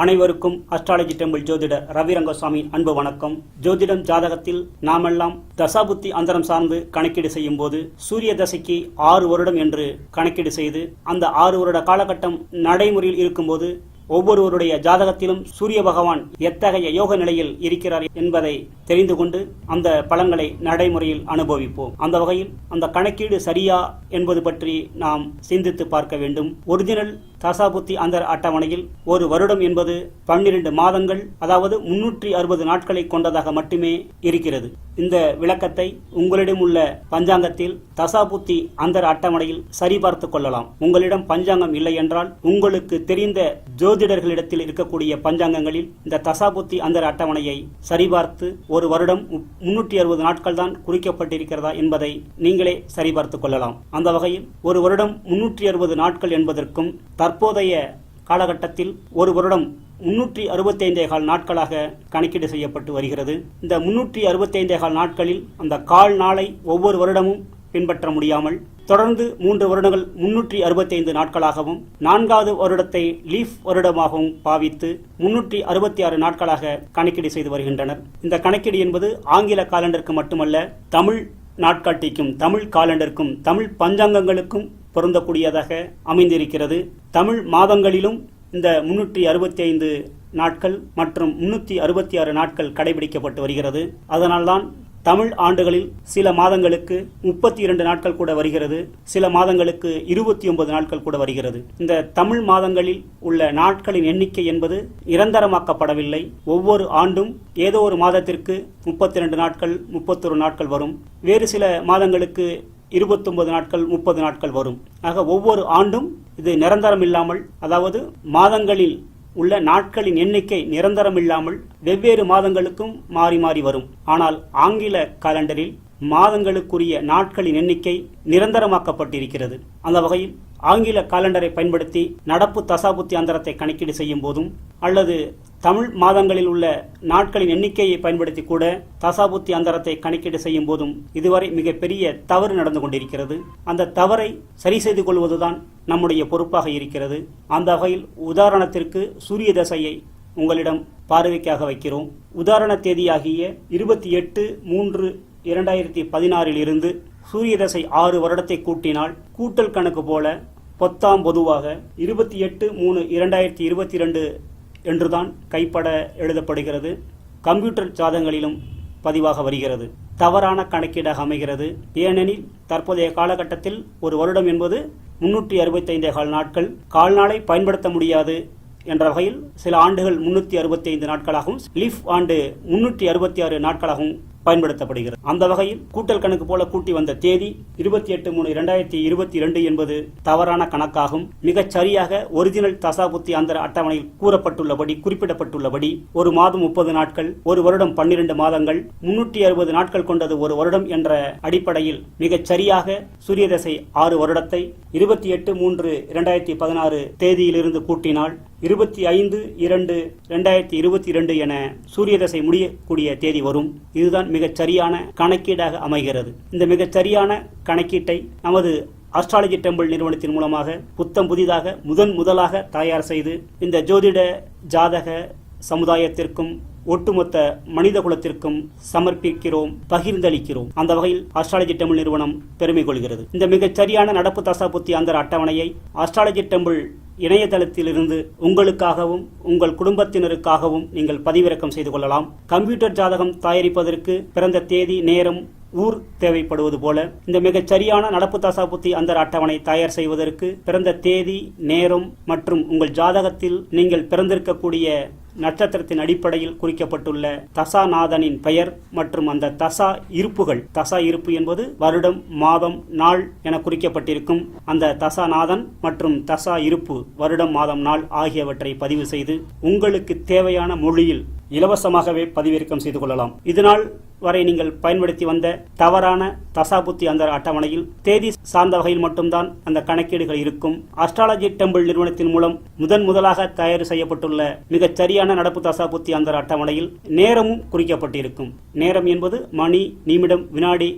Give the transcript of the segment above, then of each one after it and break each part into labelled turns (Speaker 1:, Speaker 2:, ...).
Speaker 1: அனைவருக்கும் astrology temple ஜோதிடர் ரவி ரங்கசாமி அன்பு வணக்கம். ஜோதிடம் ஜாதகத்தில் நாமெல்லாம் தசாபுத்தி அந்தரம் சார்ந்து கணக்கீடு செய்யும் போது சூரிய தசைக்கு ஆறு வருடம் என்று கணக்கீடு செய்து அந்த ஆறு வருட காலகட்டம் நடைமுறையில் இருக்கும்போது ஒவ்வொருவருடைய ஜாதகத்திலும் சூரிய பகவான் எத்தகைய யோக நிலையில் இருக்கிறார் என்பதை தெரிந்து கொண்டு அந்த பலன்களை நடைமுறையில் அனுபவிப்போம். அந்த வகையில் அந்த கணக்கீடு சரியா என்பது பற்றி நாம் சிந்தித்து பார்க்க வேண்டும். ஒரிஜினல் தசாபுத்தி அந்தர் அட்டவணையில் ஒரு வருடம் என்பது பன்னிரண்டு மாதங்கள் அதாவது முன்னூற்றி அறுபது நாட்களை கொண்டதாக மட்டுமே இருக்கிறது. இந்த விளக்கத்தை உங்களிடம் உள்ள பஞ்சாங்கத்தில் தசாபுத்தி அந்தர் அட்டவணையில் சரிபார்த்து கொள்ளலாம். உங்களிடம் பஞ்சாங்கம் இல்லை என்றால் உங்களுக்கு தெரிந்த ஜோதிடர்களிடத்தில் இருக்கக்கூடிய பஞ்சாங்கங்களில் இந்த தசாபுத்தி அந்தர் அட்டவணையை சரிபார்த்து ஒரு வருடம் முன்னூற்றி அறுபது நாட்கள் தான் குறிக்கப்பட்டிருக்கிறதா என்பதை நீங்களே சரிபார்த்து கொள்ளலாம். அந்த வகையில் ஒரு வருடம் முன்னூற்றி அறுபது நாட்கள் என்பதற்கும் தற்போதைய காலகட்டத்தில் ஒரு வருடம் முன்னூற்றி அறுபத்தைந்தே கால் நாட்களாக கணக்கீடு செய்யப்பட்டு வருகிறது. இந்த முன்னூற்றி அறுபத்தைந்தே கால் நாட்களில் அந்த கால் நாளை ஒவ்வொரு வருடமும் பின்பற்ற முடியாமல் தொடர்ந்து மூன்று வருடங்கள் முன்னூற்றி அறுபத்தைந்து நாட்களாகவும் நான்காவது வருடத்தை லீஃப் வருடமாகவும் பாவித்து முன்னூற்றி அறுபத்தி ஆறு நாட்களாக கணக்கீடு செய்து வருகின்றனர். இந்த கணக்கீடு என்பது ஆங்கில காலண்டருக்கு மட்டுமல்ல தமிழ் நாட்காட்டிக்கும் தமிழ் காலண்டருக்கும் தமிழ் பஞ்சாங்கங்களுக்கும் பொருந்தக்கூடியதாக அமைந்திருக்கிறது. தமிழ் மாதங்களிலும் இந்த முன்னூற்றி அறுபத்தி ஐந்து நாட்கள் மற்றும் முன்னூற்றி அறுபத்தி ஆறு நாட்கள் கடைபிடிக்கப்பட்டு வருகிறது. அதனால்தான் தமிழ் ஆண்டுகளில் சில மாதங்களுக்கு முப்பத்தி இரண்டு நாட்கள் கூட வருகிறது. சில மாதங்களுக்கு இருபத்தி ஒன்பது நாட்கள் கூட வருகிறது. இந்த தமிழ் மாதங்களில் உள்ள நாட்களின் எண்ணிக்கை என்பது நிரந்தரமாக்கப்படவில்லை. ஒவ்வொரு ஆண்டும் ஏதோ ஒரு மாதத்திற்கு முப்பத்தி இரண்டு நாட்கள் முப்பத்தொரு நாட்கள் வரும். வேறு சில மாதங்களுக்கு இருபத்தொன்பது நாட்கள் முப்பது நாட்கள் வரும். ஆக ஒவ்வொரு ஆண்டும் இது நிரந்தரம் இல்லாமல் அதாவது மாதங்களில் உள்ள நாட்களின் எண்ணிக்கை நிரந்தரம் இல்லாமல் வெவ்வேறு மாதங்களுக்கும் மாறி மாறி வரும். ஆனால் ஆங்கில காலண்டரில் மாதங்களுக்குரிய நாட்களின் எண்ணிக்கை நிரந்தரமாக்கப்பட்டிருக்கிறது. அந்த வகையில் ஆங்கில காலண்டரை பயன்படுத்தி நடப்பு தசாபுத்தி அந்தரத்தை கணக்கீடு செய்யும் போதும் அல்லது தமிழ் மாதங்களில் உள்ள நாட்களின் எண்ணிக்கையை பயன்படுத்தி கூட தசாபுத்தி அந்தரத்தை கணக்கீடு செய்யும் போதும் இதுவரை மிகப்பெரிய தவறு நடந்து கொண்டிருக்கிறது. அந்த தவறை சரி செய்து கொள்வதுதான் நம்முடைய பொறுப்பாக இருக்கிறது. அந்த வகையில் உதாரணத்திற்கு சூரிய தசையை உங்களிடம் பார்வைக்காக வைக்கிறோம். உதாரண தேதியாகிய இருபத்தி எட்டு மூன்று இரண்டாயிரத்தி பதினாறில் இருந்து சூரிய தசை ஆறு வருடத்தை கூட்டினால் கூட்டல் கணக்கு போல பொத்தாம் பொதுவாக இருபத்தி எட்டு மூணு இரண்டாயிரத்தி இருபத்தி ரெண்டு என்றுதான் கைப்பட எழுதப்படுகிறது. கம்ப்யூட்டர் ஜாதங்களிலும் பதிவாக வருகிறது. தவறான கணக்கீடாக அமைகிறது. ஏனெனில் தற்போதைய காலகட்டத்தில் ஒரு வருடம் என்பது முன்னூற்றி அறுபத்தைந்தே கால் நாட்கள். கால்நாளை பயன்படுத்த முடியாது. என்ற வகையில் சில ஆண்டுகள் முன்னூற்றி அறுபத்தி ஐந்து நாட்களாகவும் லீஃப் ஆண்டு முன்னூற்றி அறுபத்தி ஆறு நாட்களாகவும் பயன்படுத்தப்படுகிறது. அந்த வகையில் கூட்டல் கணக்கு போல கூட்டி வந்த தேதி இருபத்தி எட்டு மூணு இரண்டாயிரத்தி இருபத்தி இரண்டு என்பது தவறான கணக்காகும். மிகச் சரியாக ஒரிஜினல் தசாபுத்தி அந்த அட்டவணையில் கூறப்பட்டுள்ளபடி குறிப்பிடப்பட்டுள்ளபடி ஒரு மாதம் முப்பது நாட்கள் ஒரு வருடம் பன்னிரண்டு மாதங்கள் முன்னூற்றி அறுபது நாட்கள் கொண்டது ஒரு வருடம் என்ற அடிப்படையில் மிகச் சரியாக சூரியதசை ஆறு வருடத்தை இருபத்தி எட்டு மூன்று இரண்டாயிரத்தி பதினாறு தேதியிலிருந்து கூட்டினால் இருபத்தி ஐந்து இரண்டு இரண்டாயிரத்தி இருபத்தி இரண்டு என சூரிய தசை முடியக்கூடிய தேதி வரும். இதுதான் மிகச் சரியான கணக்கீடாக அமைகிறது. இந்த மிகச் சரியான கணக்கீட்டை நமது அஸ்ட்ராலஜி டெம்பிள் நிறுவனத்தின் மூலமாக புத்தம் புதிதாக முதன் முதலாக தயார் செய்து இந்த ஜோதிட ஜாதக சமுதாயத்திற்கும் ஒட்டுமொத்த மனித குலத்திற்கும் சமர்ப்பிக்கிறோம் பகிர்ந்தளிக்கிறோம். அந்த வகையில் அஸ்ட்ராலஜி டெம்பிள் நிறுவனம் பெருமை கொள்கிறது இந்த மிகச் சரியான நடப்பு தசாபுத்தி அந்த அட்டவணையை அஸ்ட்ராலஜி டெம்பிள் இணையதளத்திலிருந்து உங்களுக்காகவும் உங்கள் குடும்பத்தினருக்காகவும் நீங்கள் பதிவிறக்கம் செய்து கொள்ளலாம். கம்ப்யூட்டர் ஜாதகம் தயாரிப்பதற்கு பிறந்த தேதி நேரம் ஊர் தேவைப்படுவது போல இந்த மிகச் சரியான நடப்பு தசாபுத்தி அந்த அட்டவணை தயார் செய்வதற்கு பிறந்த தேதி நேரம் மற்றும் உங்கள் ஜாதகத்தில் நீங்கள் பிறந்திருக்கக்கூடிய நட்சத்திரத்தின் அடிப்படையில் குறிக்கப்பட்டுள்ள தசாநாதனின் பெயர் மற்றும் அந்த தசா இருப்புகள். தசா இருப்பு என்பது வருடம் மாதம் நாள் என குறிக்கப்பட்டிருக்கும் அந்த தசாநாதன் மற்றும் தசா இருப்பு வருடம் மாதம் நாள் ஆகியவற்றை பதிவு செய்து உங்களுக்கு தேவையான மொழியில் இலவசமாகவே பதிவிறக்கம் செய்து கொள்ளலாம். இதனால் வரை நீங்கள் பயன்படுத்தி வந்த தவறான தசாபுத்தி அந்த அட்டவணையில் தேதி சார்ந்த வகையில் மட்டும்தான் அந்த கணக்கீடுகள் இருக்கும். அஸ்ட்ராலஜி டெம்பிள் நிறுவனத்தின் மூலம் முதன் முதலாக தயார் செய்யப்பட்டுள்ள மிகச் சரியான நடப்பு தசாபுத்தி அந்த அட்டவணையில் நேரமும் குறிக்கப்பட்டிருக்கும். நேரம் என்பது மணி நிமிடம் வினாடி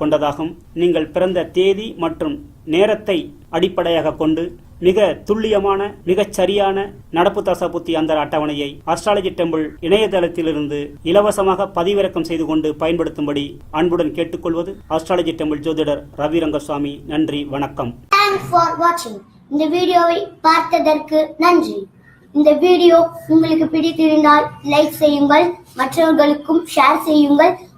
Speaker 1: கொண்டதாகும். நீங்கள் பிறந்த தேதி மற்றும் நேரத்தை அடிப்படையாக கொண்டு மிக துல்லியமான மிகச் சரியான நடப்பு தசாபுத்தி அந்த அட்டவணையை அஸ்ட்ராலஜி டெம்பிள் இணையதளத்திலிருந்து இலவசமாக பதிவிறக்கம் செய்து கொண்டு பயன்படுத்தும்படி அன்புடன் கேட்டுக்கொள்வது அஸ்ட்ராலஜி டெம்பிள் ஜோதிடர் ரவி ரங்கசுவாமி நன்றி வணக்கம்.
Speaker 2: ஃபார் இந்த வீடியோவை பார்த்ததற்கு நன்றி. இந்த வீடியோ உங்களுக்கு பிடித்திருந்தால் லைக் செய்யுங்கள் மற்றவர்களுக்கும் ஷேர் செய்யுங்கள்.